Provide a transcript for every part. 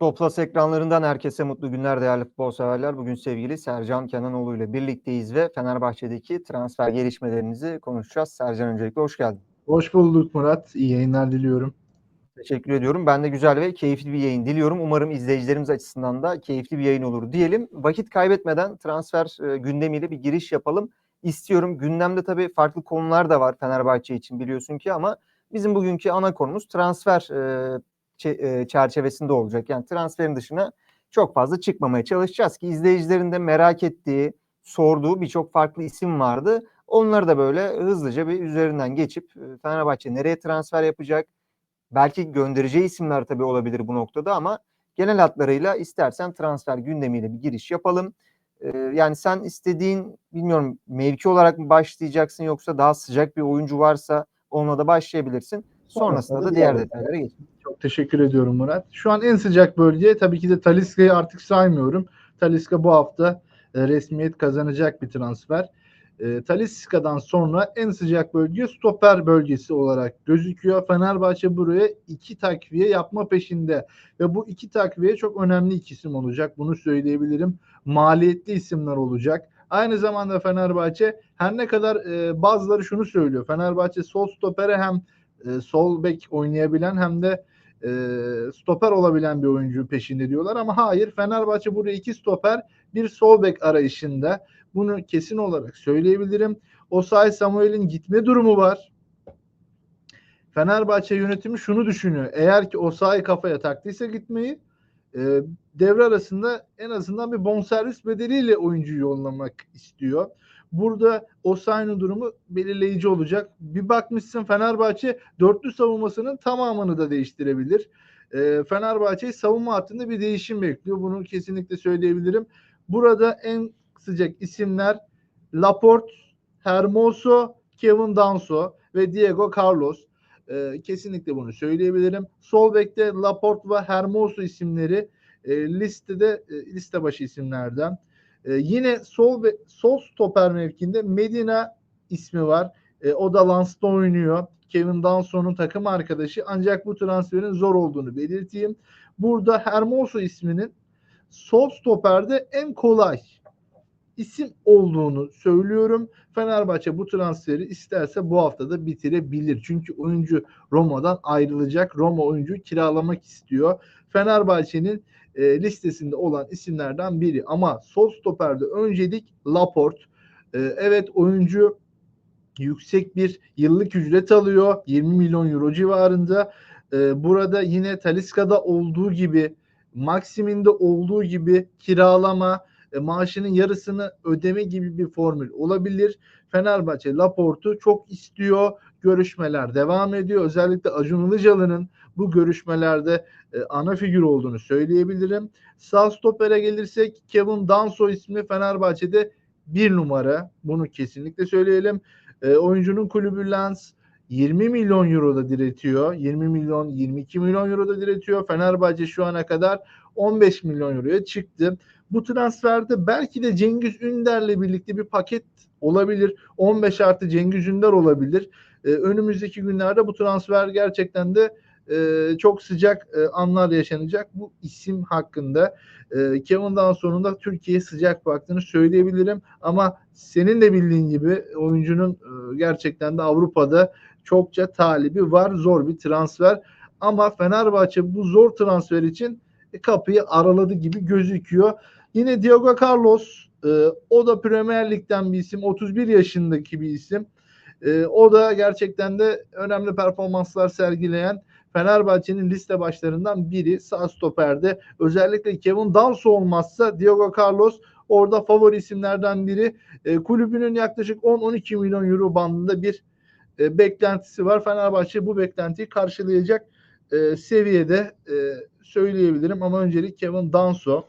Futbol Plus ekranlarından herkese mutlu günler değerli futbol severler. Bugün sevgili Sercan Kenanoğlu ile birlikteyiz ve Fenerbahçe'deki transfer gelişmelerinizi konuşacağız. Sercan öncelikle hoş geldin. Hoş bulduk Murat. İyi yayınlar diliyorum. Teşekkür ediyorum. Ben de güzel ve keyifli bir yayın diliyorum. Umarım izleyicilerimiz açısından da keyifli bir yayın olur diyelim. Vakit kaybetmeden transfer e, gündemiyle bir giriş yapalım istiyorum. Gündemde tabii farklı konular da var Fenerbahçe için biliyorsun ki ama bizim bugünkü ana konumuz transfer e, e, çerçevesinde olacak. Yani transferin dışına çok fazla çıkmamaya çalışacağız ki izleyicilerin de merak ettiği, sorduğu birçok farklı isim vardı. Onları da böyle hızlıca bir üzerinden geçip e, Fenerbahçe nereye transfer yapacak? Belki göndereceği isimler tabii olabilir bu noktada ama genel hatlarıyla istersen transfer gündemiyle bir giriş yapalım. Ee, yani sen istediğin bilmiyorum mevki olarak mı başlayacaksın yoksa daha sıcak bir oyuncu varsa onunla da başlayabilirsin. Sonrasında da diğer detaylara geçelim. Teşekkür ediyorum Murat. Şu an en sıcak bölge tabii ki de Taliska'yı artık saymıyorum. Taliska bu hafta e, resmiyet kazanacak bir transfer. E, Taliska'dan sonra en sıcak bölge stoper bölgesi olarak gözüküyor. Fenerbahçe buraya iki takviye yapma peşinde ve bu iki takviye çok önemli iki isim olacak. Bunu söyleyebilirim. Maliyetli isimler olacak. Aynı zamanda Fenerbahçe her ne kadar e, bazıları şunu söylüyor. Fenerbahçe sol stopere hem e, sol bek oynayabilen hem de e, stoper olabilen bir oyuncu peşinde diyorlar ama hayır Fenerbahçe buraya iki stoper bir sol bek arayışında bunu kesin olarak söyleyebilirim. Osay Samuel'in gitme durumu var. Fenerbahçe yönetimi şunu düşünüyor. Eğer ki Osay kafaya taktıysa gitmeyi e, devre arasında en azından bir bonservis bedeliyle oyuncuyu yollamak istiyor. Burada Osayi'nin durumu belirleyici olacak. Bir bakmışsın Fenerbahçe dörtlü savunmasının tamamını da değiştirebilir. E, Fenerbahçe savunma hattında bir değişim bekliyor. Bunu kesinlikle söyleyebilirim. Burada en sıcak isimler Laporte, Hermoso, Kevin Danso ve Diego Carlos. E, kesinlikle bunu söyleyebilirim. Sol bekte Laporte ve Hermoso isimleri e, listede e, liste başı isimlerden. E, yine sol ve sol stoper mevkinde Medina ismi var. E, o da Lans'ta oynuyor. Kevin Danson'un takım arkadaşı. Ancak bu transferin zor olduğunu belirteyim. Burada Hermoso isminin sol stoperde en kolay isim olduğunu söylüyorum. Fenerbahçe bu transferi isterse bu haftada bitirebilir. Çünkü oyuncu Roma'dan ayrılacak. Roma oyuncu kiralamak istiyor. Fenerbahçe'nin e, listesinde olan isimlerden biri. Ama sol stoperde öncelik Laporte. E, evet oyuncu yüksek bir yıllık ücret alıyor. 20 milyon euro civarında. E, burada yine Taliska'da olduğu gibi Maxim'inde olduğu gibi kiralama, e, maaşının yarısını ödeme gibi bir formül olabilir. Fenerbahçe Laport'u çok istiyor. Görüşmeler devam ediyor. Özellikle Acun Ilıcalı'nın bu görüşmelerde e, ana figür olduğunu söyleyebilirim. Sağ stopere gelirsek Kevin Danso ismi Fenerbahçe'de bir numara. Bunu kesinlikle söyleyelim. E, oyuncunun kulübü Lens 20 milyon euro da diretiyor. 20 milyon 22 milyon euro da diretiyor. Fenerbahçe şu ana kadar 15 milyon euroya çıktı. Bu transferde belki de Cengiz Ünder'le birlikte bir paket olabilir. 15 artı Cengiz Ünder olabilir. Ee, önümüzdeki günlerde bu transfer gerçekten de e, çok sıcak e, anlar yaşanacak bu isim hakkında. E, Kevin Danson'un da Türkiye'ye sıcak baktığını söyleyebilirim. Ama senin de bildiğin gibi oyuncunun e, gerçekten de Avrupa'da çokça talibi var. Zor bir transfer. Ama Fenerbahçe bu zor transfer için kapıyı araladı gibi gözüküyor. Yine Diego Carlos e, o da Premier Lig'den bir isim. 31 yaşındaki bir isim. E, o da gerçekten de önemli performanslar sergileyen Fenerbahçe'nin liste başlarından biri sağ stoperde. Özellikle Kevin Danso olmazsa Diego Carlos orada favori isimlerden biri. E, kulübünün yaklaşık 10-12 milyon euro bandında bir e, beklentisi var. Fenerbahçe bu beklentiyi karşılayacak e, seviyede e, söyleyebilirim ama öncelik Kevin Danso.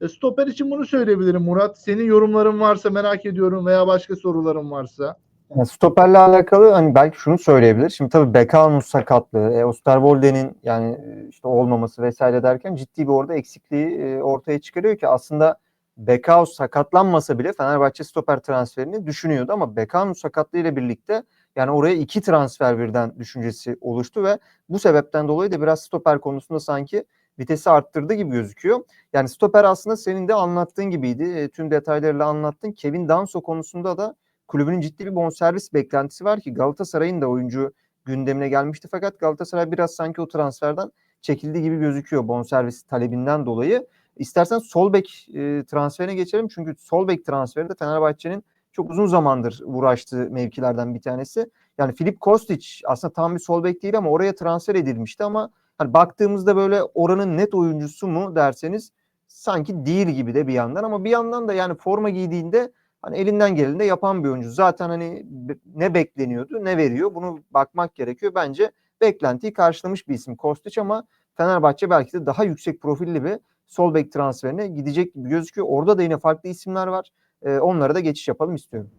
E, stoper için bunu söyleyebilirim Murat. Senin yorumların varsa merak ediyorum veya başka soruların varsa. Yani stoperle alakalı hani belki şunu söyleyebilir. Şimdi tabii Bekao'nun sakatlığı, e, Osterwolde'nin yani e, işte olmaması vesaire derken ciddi bir orada eksikliği e, ortaya çıkarıyor ki aslında Bekao sakatlanmasa bile Fenerbahçe stoper transferini düşünüyordu ama Bekao'nun sakatlığı ile birlikte yani oraya iki transfer birden düşüncesi oluştu ve bu sebepten dolayı da biraz stoper konusunda sanki vitesi arttırdı gibi gözüküyor. Yani stoper aslında senin de anlattığın gibiydi. E, tüm detaylarıyla anlattın. Kevin Danso konusunda da kulübünün ciddi bir bonservis beklentisi var ki Galatasaray'ın da oyuncu gündemine gelmişti. Fakat Galatasaray biraz sanki o transferden çekildi gibi gözüküyor bonservis talebinden dolayı. İstersen sol bek e, transferine geçelim. Çünkü sol bek transferi de Fenerbahçe'nin çok uzun zamandır uğraştığı mevkilerden bir tanesi. Yani Filip Kostic aslında tam bir sol bek değil ama oraya transfer edilmişti ama hani baktığımızda böyle oranın net oyuncusu mu derseniz sanki değil gibi de bir yandan ama bir yandan da yani forma giydiğinde hani elinden geleni de yapan bir oyuncu. Zaten hani ne bekleniyordu ne veriyor bunu bakmak gerekiyor. Bence beklentiyi karşılamış bir isim Kostic ama Fenerbahçe belki de daha yüksek profilli bir sol bek transferine gidecek gibi gözüküyor. Orada da yine farklı isimler var. Ee, onlara da geçiş yapalım istiyorum.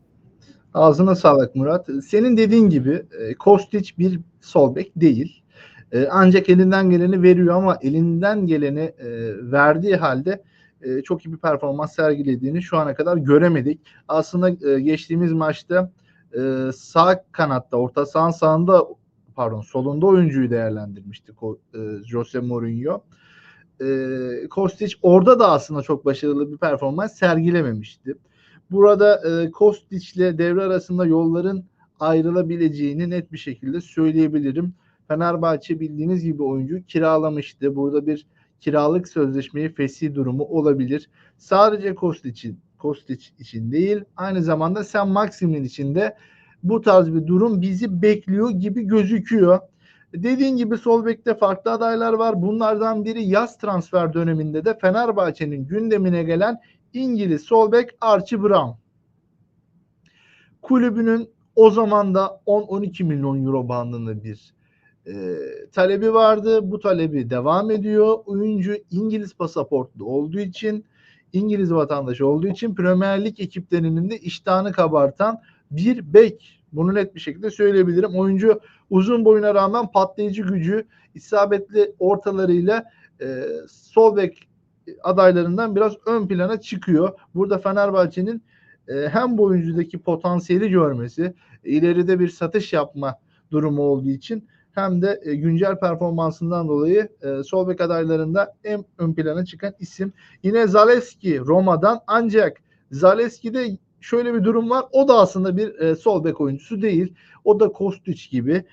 Ağzına sağlık Murat. Senin dediğin gibi e, Kostic bir sol bek değil. E, ancak elinden geleni veriyor ama elinden geleni e, verdiği halde e, çok iyi bir performans sergilediğini şu ana kadar göremedik. Aslında e, geçtiğimiz maçta e, sağ kanatta, orta sahanın sağında pardon solunda oyuncuyu değerlendirmişti e, Jose Mourinho. E, Kostic orada da aslında çok başarılı bir performans sergilememişti. Burada e, Kostic ile devre arasında yolların ayrılabileceğini net bir şekilde söyleyebilirim. Fenerbahçe bildiğiniz gibi oyuncu kiralamıştı. Burada bir kiralık sözleşmeyi fesih durumu olabilir. Sadece Kostic için, Kostic için değil, aynı zamanda Sen Maxim'in içinde bu tarz bir durum bizi bekliyor gibi gözüküyor. Dediğin gibi sol bekte farklı adaylar var. Bunlardan biri yaz transfer döneminde de Fenerbahçe'nin gündemine gelen İngiliz sol bek Archie Brown. Kulübünün o zaman da 10-12 milyon euro bandında bir e, talebi vardı. Bu talebi devam ediyor. Oyuncu İngiliz pasaportlu olduğu için İngiliz vatandaşı olduğu için Premier Lig ekiplerinin de iştahını kabartan bir bek. Bunu net bir şekilde söyleyebilirim. Oyuncu uzun boyuna rağmen patlayıcı gücü, isabetli ortalarıyla e, sol bek adaylarından biraz ön plana çıkıyor. Burada Fenerbahçe'nin e, hem bu oyuncudaki potansiyeli görmesi, ileride bir satış yapma durumu olduğu için hem de e, güncel performansından dolayı e, sol bek adaylarında en ön plana çıkan isim. Yine Zaleski Roma'dan ancak Zaleski'de şöyle bir durum var. O da aslında bir e, sol bek oyuncusu değil. O da Kostić gibi.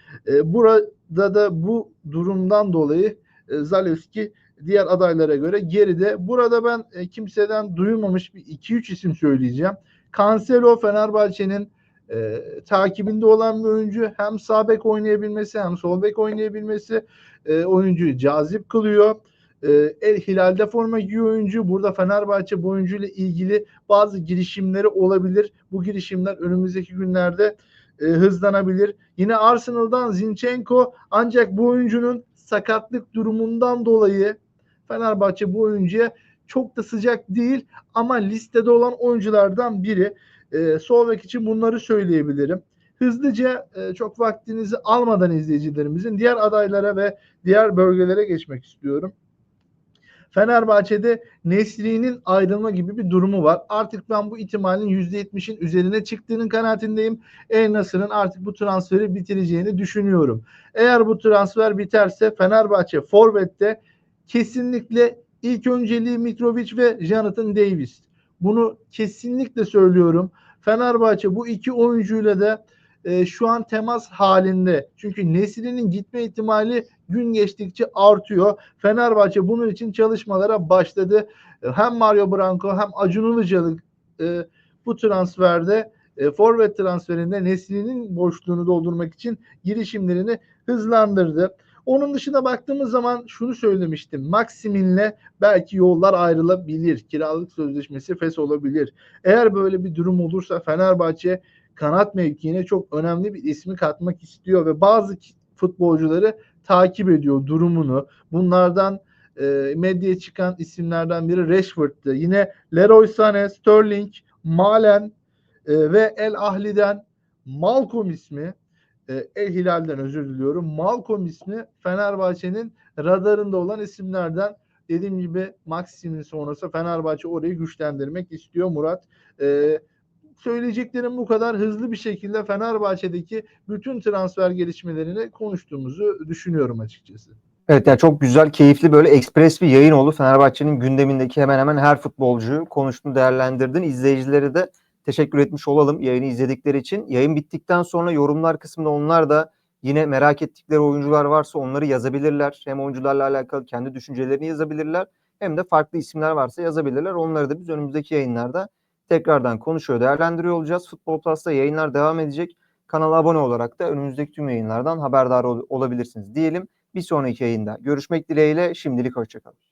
Burada da bu durumdan dolayı e, Zaleski diğer adaylara göre geride. Burada ben kimseden duyulmamış bir 2-3 isim söyleyeceğim. Cancelo Fenerbahçe'nin e, takibinde olan bir oyuncu. Hem sağ bek oynayabilmesi hem sol bek oynayabilmesi e, oyuncuyu cazip kılıyor. E, El Hilal'de forma giyiyor oyuncu. Burada Fenerbahçe bu oyuncuyla ilgili bazı girişimleri olabilir. Bu girişimler önümüzdeki günlerde e, hızlanabilir. Yine Arsenal'dan Zinchenko ancak bu oyuncunun sakatlık durumundan dolayı Fenerbahçe bu oyuncuya çok da sıcak değil ama listede olan oyunculardan biri. E, sol bek için bunları söyleyebilirim. Hızlıca e, çok vaktinizi almadan izleyicilerimizin diğer adaylara ve diğer bölgelere geçmek istiyorum. Fenerbahçe'de Nesri'nin ayrılma gibi bir durumu var. Artık ben bu ihtimalin %70'in üzerine çıktığının kanaatindeyim. El Nasır'ın artık bu transferi bitireceğini düşünüyorum. Eğer bu transfer biterse Fenerbahçe Forvet'te kesinlikle ilk önceliği Mitrovic ve Jonathan Davis. Bunu kesinlikle söylüyorum. Fenerbahçe bu iki oyuncuyla da e, şu an temas halinde. Çünkü Nesri'nin gitme ihtimali gün geçtikçe artıyor. Fenerbahçe bunun için çalışmalara başladı. E, hem Mario Branco hem Acun Ilıcalı e, bu transferde e, forvet transferinde Nesri'nin boşluğunu doldurmak için girişimlerini hızlandırdı. Onun dışında baktığımız zaman şunu söylemiştim. Maksimin'le belki yollar ayrılabilir. Kiralık sözleşmesi fes olabilir. Eğer böyle bir durum olursa Fenerbahçe kanat mevkiine çok önemli bir ismi katmak istiyor ve bazı futbolcuları takip ediyor durumunu. Bunlardan e, medyaya çıkan isimlerden biri Rashford'tı. Yine Leroy Sané, Sterling, Malen e, ve El Ahli'den Malcolm ismi El Hilal'den özür diliyorum. Malcolm ismi Fenerbahçe'nin radarında olan isimlerden. Dediğim gibi Maxim'in sonrası Fenerbahçe orayı güçlendirmek istiyor Murat. E, söyleyeceklerim bu kadar hızlı bir şekilde Fenerbahçe'deki bütün transfer gelişmelerini konuştuğumuzu düşünüyorum açıkçası. Evet yani çok güzel, keyifli böyle ekspres bir yayın oldu. Fenerbahçe'nin gündemindeki hemen hemen her futbolcuyu konuştun, değerlendirdin. İzleyicilere de teşekkür etmiş olalım yayını izledikleri için. Yayın bittikten sonra yorumlar kısmında onlar da yine merak ettikleri oyuncular varsa onları yazabilirler. Hem oyuncularla alakalı kendi düşüncelerini yazabilirler. Hem de farklı isimler varsa yazabilirler. Onları da biz önümüzdeki yayınlarda tekrardan konuşuyor, değerlendiriyor olacağız. Futbol Plus'ta yayınlar devam edecek. Kanala abone olarak da önümüzdeki tüm yayınlardan haberdar ol- olabilirsiniz diyelim. Bir sonraki yayında görüşmek dileğiyle şimdilik hoşçakalın.